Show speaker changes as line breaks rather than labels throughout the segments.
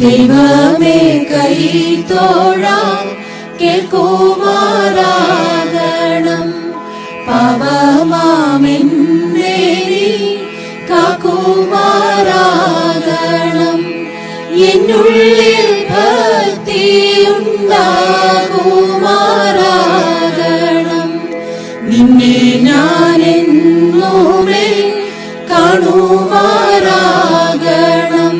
ദൈവമേ കൈ തോഴാം കേൾക്കുമാരാകണം പാപമാമെന്നെ കാക്കുമാരാകണം എന്നുള്ളിൽ ഭക്തിയുണ്ടാകുമാറാകണം നിന്നെ ഞാൻ എന്നോമേ കാണുമാറാകണം.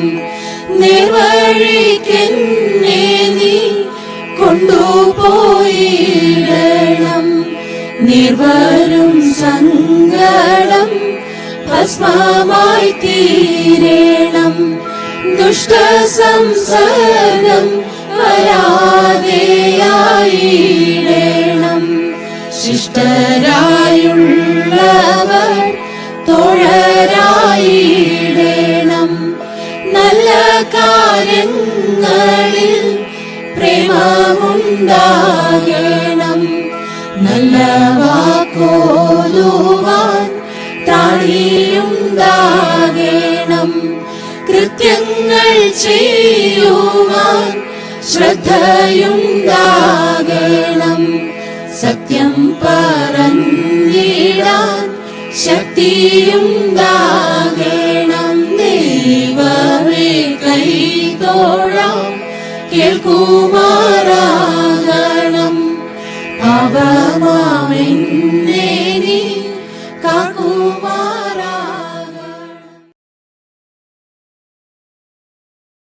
നേർവഴിക്കെന്നെ നീ കൊണ്ടുപോയിടണം. നിർവരും സങ്കടം ഭസ്മമായി തീരണം ദുഷ്ടസംസർഗം വരാതെയായിടണം. ശിഷ്ടരായുള്ളവർ തോഴരായിടണം കാര്യങ്ങളിൽ പ്രേമമുണ്ടാകണം. നല്ല വാക്കോലുവാൻ താടിയുണ്ടാകണം കൃത്യങ്ങൾ ചെയ്യുവാൻ ശ്രദ്ധയുണ്ടാകണം. സത്യം പറഞ്ഞിടാൻ ശക്തിയുണ്ടാകണം. കൈതോഴാം കേൾക്കുമാറാകണം. അവമാമെന്നെ